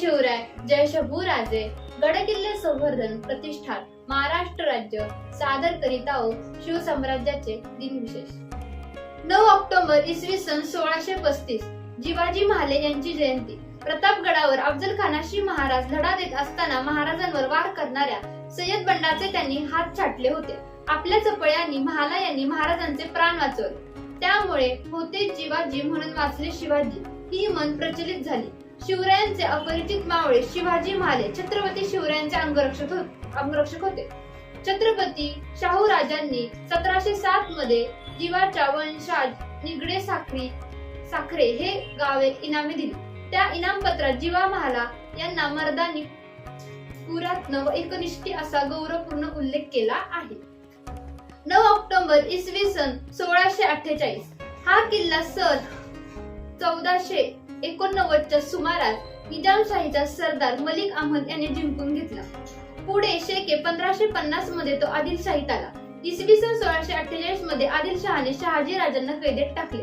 शिवराय जय जयशभू राजे गडकिल्ले संवर्धन प्रतिष्ठान महाराष्ट्र राज्य सादर करीत आहोत शिवसाम्राज्याचे दिनविशेष. नऊ ऑक्टोबर इसवी सन सोळाशे पस्तीस जिवाजी महाले यांची जयंती. प्रतापगडावर अफजल खानाशी महाराज लढा देत असताना महाराजांवर वार करणाऱ्या सय्यद बंडाचे त्यांनी हात छाटले होते. आपल्या चपळ्यांनी महाला यांनी महाराजांचे प्राण वाचवले. त्यामुळे होते जिवाजी म्हणून वाचले शिवाजी. ही मन प्रचलित झाली. शिवरायांचे अपरिचित मावळे शिवाजी महाले छत्रपती शिवरायांचे अंगरक्षक हो- अंगरक्षक होते. छत्रपती शाहू राजांनी सतराशे सात मध्ये जीवाच्या वंशाज निगडे साखरी साखरे हे गावे इनामे दिली. त्या इनामपत्रात जीवा महाला यांना मर्दानी पुरात्न व एकनिष्ठी असा गौरवपूर्ण उल्लेख केला आहे. नऊ ऑक्टोबर इसवी सन सोळाशे अठ्ठेचाळीस. हा किल्ला सन चौदाशे एकोणनव्वदच्या सुमारास निजामशाहीचा सरदार मलिक अहमद यांनी जिंकून घेतला. पुढे शेके पंधराशे पन्नासमध्ये तो आदिलशाहीत आला. इसवी सन सोळाशे अठ्ठेचाळीसमध्ये आदिलशहाने शहाजी राजांना कैदेत टाकले.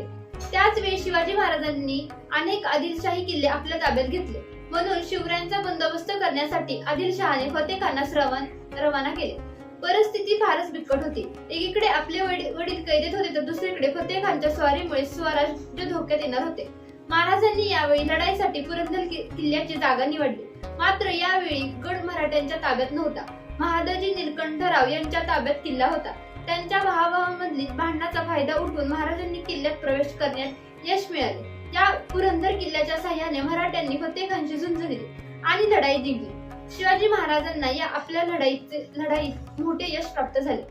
त्याच वेळी शिवाजी महाराजांनी अनेक आदिलशाही किल्ले आपल्या ताब्यात घेतले. म्हणून शिवरायांचा बंदोबस्त करण्यासाठी आदिलशहाने फतेखानास रवान रवाना केले. परिस्थिती फारच बिकट होती. एकीकडे आपले वडील वडील कैदेत होते तर दुसरीकडे फतेखानच्या स्वारीमुळे स्वराज्य धोक्यात येणार होते. महाराजांनी यावेळी लढाईसाठी पुरंदर किल्ल्याची जागा निवडली. मात्र यावेळी गड मराठ्यांच्या ताब्यात नव्हता. महादाजी निलकंठराव यांच्या ताब्यात किल्ला होता. त्यांच्या भावाभावामधली भांडणाचा फायदा उठवून महाराजांनी किल्ल्यात प्रवेश करण्यात यश मिळाले. या पुरंदर किल्ल्याच्या सहाय्याने मराठ्यांनी फतेखांशी झुंज दिली आणि लढाई जिंकली. शिवाजी महाराजांना या आपल्या लढाईचे लढाईत मोठे यश प्राप्त झाले.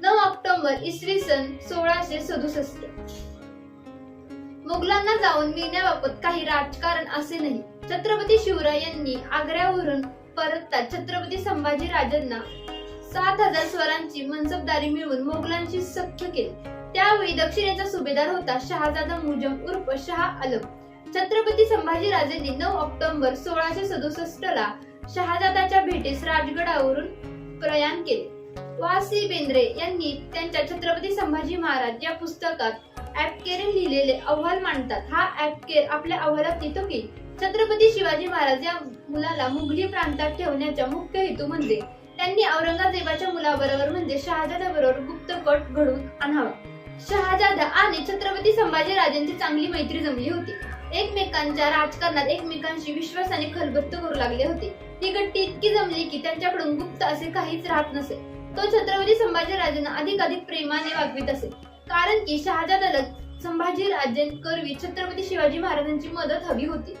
नऊ ऑक्टोबर इसवी सन सोळाशे सदुसष्ट. मुघलांना जाऊन मिळण्याबाबत काही राजकारण असे नाही. छत्रपती शिवराय यांनी आग्र्यावरून परतता छत्रपती संभाजी राजांना सात हजार स्वरांची मनसबदारी मिळवून मोगलांशी सख्य केले. त्यावेळी दक्षिणेचा सुभेदार होता शहाजादा मुजम उर्फ शहा आलम. छत्रपती संभाजी राजांनी नऊ ऑक्टोबर सोळाशे सदुसष्ट ला शहाजादाच्या भेटीस राजगडावरून प्रयाण केले. वासी बेंद्रे यांनी त्यांच्या छत्रपती संभाजी महाराज या पुस्तकात ऍपकेर लिहिलेले अहवाल मांडतात हा ऍपकेर आपल्या अहवालात येतो की छत्रपती शिवाजी महाराज या मुलाला मुघली प्रांतात ठेवण्याचा मुख्य हेतू म्हणजे त्यांनी औरंगजेबाच्या मुलाबरोबर म्हणजे शहाजादा बरोबर गुप्त कट घडवून आणावा. शहाजादा आणि छत्रपती संभाजी राजांची चांगली मैत्री जमली होती. एकमेकांच्या राजकारणात एकमेकांशी विश्वासाने खलबत्त करू लागले होते. ही गट्टी इतकी जमली की त्यांच्याकडून गुप्त असे काहीच राहत नसे. तो छत्रपती संभाजी राजांना अधिक अधिक प्रेमाने वागवीत असे. कारण की शहाजादाला संभाजी राजेंकरवी छत्रपती शिवाजी महाराजांची मदत हवी होती.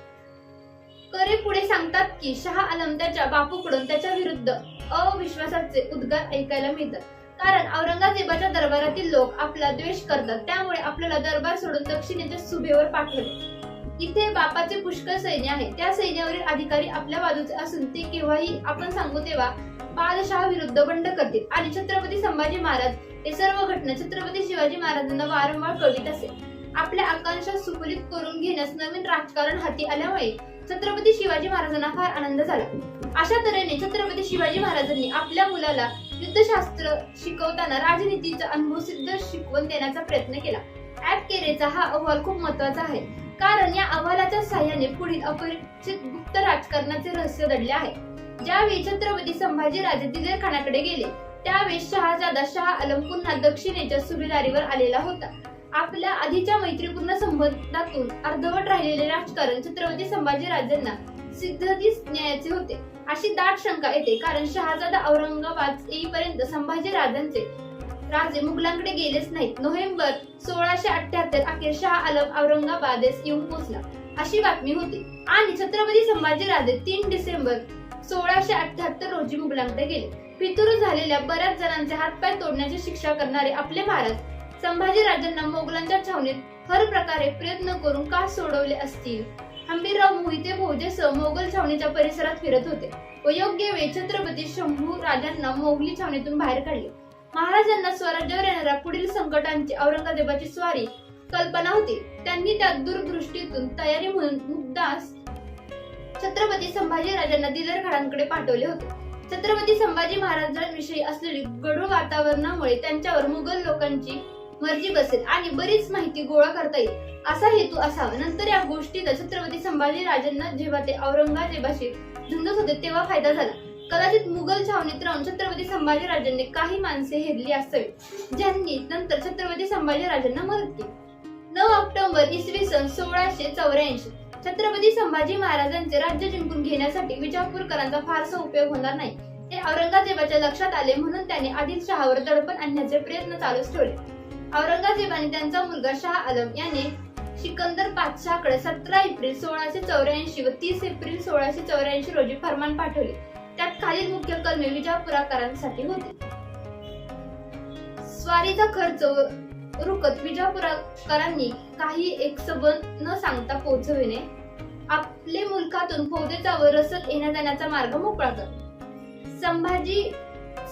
करे पुढे सांगतात की शहा आलम त्याच्या बापूकडून त्याच्या विरुद्ध अविश्वासाचे उद्गार ऐकायला मिळतात. कारण औरंगजेबाच्या दरबारातील लोक आपला द्वेष करतात त्यामुळे आपल्याला दरबार सोडून दक्षिणेच्या सुभेवर पाठवले. इथे बापाचे पुष्कळ सैन्य आहे. त्या सैन्यावरील अधिकारी आपल्या बाजूचे असून ते केव्हाही आपण सांगू तेव्हा बादशहा विरुद्ध बंड करतील. आणि छत्रपती संभाजी महाराज हे सर्व घटना छत्रपती शिवाजी महाराजांना वारंवार कळवित असे. आपल्या आकांक्षा सुफलित करून घेण्यास नवीन राजकारण हाती आल्यामुळे छत्रपती शिवाजी महाराजांना फार आनंद झाला. अशा तऱ्हेने छत्रपती शिवाजी महाराजांनी आपल्या मुलाला युद्धशास्त्र शिकवताना राजनीतीचा अनुभव सिद्ध शिकवून देण्याचा प्रयत्न केला. ऍप केरेचा हा अहवाल खूप महत्त्वाचा आहे. कारण या अहवालाच्या सहाय्याने पुढील अपरिचित गुप्त राजकारणाचे रहस्य दडले आहे. ज्यावेळी छत्रपती संभाजी राजे दिलेर खानाकडे गेले त्यावेळी शहाजादा शाह आलम पुन्हा दक्षिणेच्या सुभेदारीवर आलेला होता. आपल्या आधीच्या मैत्रीपूर्ण संबंधातून अर्धवट राहिलेले राजकारण छत्रपती संभाजी राजांना सिद्धतीस न्यायाचे होते. अशी दाट शंका येते कारण शहाजादा औरंगाबाद येईपर्यंत संभाजी राजांचे राजे मुघलांकडे गेलेच नाहीत. नोव्हेंबर सोळाशे अठ्याहत्तर अखेर शाह आलम औरंगाबादेस येऊन पोहोचला. अशी बातमी होती. आणि छत्रपती संभाजी राजे तीन डिसेंबर सोळाशे अठ्याहत्तर रोजी मुघलांकडे गेले. पितुर झालेल्या बऱ्याच जणांचे हातपाय तोडण्याची शिक्षा करणारे आपले भारत संभाजी राजांना मोगलांच्या छावणीत हर प्रकारे प्रयत्न करून का सोडवले असतील? हंबीरराव मोहिते भोजेसह मोगल छावणीच्या परिसरात फिरत होते व योग्य वेळी छत्रपती शंभू राजांना मोगली छावणीतून बाहेर काढले. महाराजांना स्वराज्यावर येणाऱ्या पुढील संकटांची औरंगजेबाची स्वारी कल्पना होती. त्यांनी त्या दूरदृष्टीतून तयारी म्हणून मुद्दास छत्रपती संभाजी राजांना दिलरखाडांकडे पाठवले होते. छत्रपती संभाजी महाराजांविषयी असलेली गढूळ वातावरणामुळे त्यांच्यावर मुघल लोकांची मर्जी बसेल आणि बरीच माहिती गोळा करता येईल. असा हेतू असावा. नंतर या गोष्टीचा छत्रपती संभाजी राजांना जेव्हा ते औरंगजेबाशी झुंजत होते तेव्हा फायदा झाला. कदाचित मुघल छावणीत राहून छत्रपती संभाजी राजांनी काही माणसे हेरली असावी ज्यांनी नंतर छत्रपती संभाजी राजांना मदत केली. नऊ ऑक्टोबर इसवी सन सोळाशे चौऱ्याऐंशी छत्रपती संभाजी महाराजांचे राज्य जिंकून घेण्यासाठी विजापूरकरांचा फारसा उपयोग होणार नाही. ते औरंगजेबाच्या लक्षात आले म्हणून त्याने आदिलशहावर दडपण आणण्याचे प्रयत्न चालूच ठेवले. औरंगजेबाने त्यांचा मुलगा शाह आलम याने सिकंदर पातशाहकडे सतरा एप्रिल सोळाशे चौऱ्याऐंशी व तीस एप्रिल सोळाशे चौऱ्याऐंशी रोजी फरमान पाठवले. त्यात खालील मुख्य कलमे विजापुराकरांसाठी होते. स्वारीचा खर्च रुकत विजापुरकरांनी काही एक सबंध न सांगता पोहोचविणे. आपले मुलखातून फौजेचा व रसद येण्या जाण्याचा मार्ग मोकळा कर. संभाजी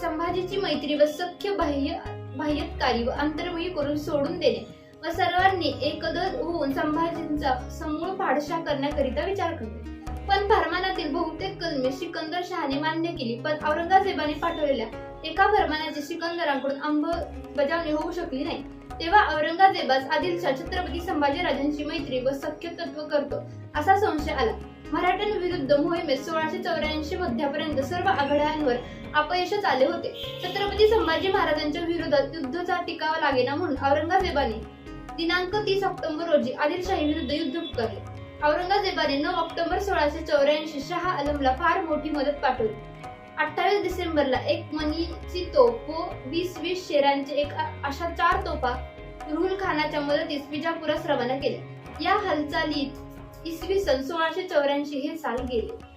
संभाजीची मैत्री व सख्य बाह्य बाह्यकारी व अंतर्मयी करून सोडून देणे व सर्वांनी एकदर होऊन संभाजींचा समूळ पाडशा करण्याकरिता विचार करणे. पण फरमानातील बहुतेक कलमे सिकंदर शहाने मान्य केली पण औरंगजेबाने पाठवलेल्या एका फरमानाची सिकंदराकडून अंमलबजावणी होऊ शकली नाही. तेव्हा औरंगजेबास आदिलशाह छत्रपती संभाजी राजांची मैत्री व सख्य तत्व करतो असा संशय आला. मराठ्यांविरुद्ध मोहिमेत सोळाशे चौऱ्याऐंशी मध्यापर्यंत सर्व आघाड्यांवर अपयशच आले होते. छत्रपती संभाजी महाराजांच्या विरोधात युद्धाचा टिकावा लागेना म्हणून औरंगजेबाने दिनांक तीस ऑक्टोबर रोजी आदिलशाही विरुद्ध युद्ध पुकारले. औरंगजेबाने नऊ ऑक्टोबर सोळाशे चौऱ्याऐंशी शहा आलमला फार मोठी मदत पाठवली. अठ्ठावीस डिसेंबरला एक मनीची तोप व वीस वीस शेरांचे एक अशा चार तोफा रुहुल खानाच्या मदतीस विजापुरास रवाना केल्या या हालचालीत इसवी सन सोळाशे चौऱ्याऐंशी हे साल गेले.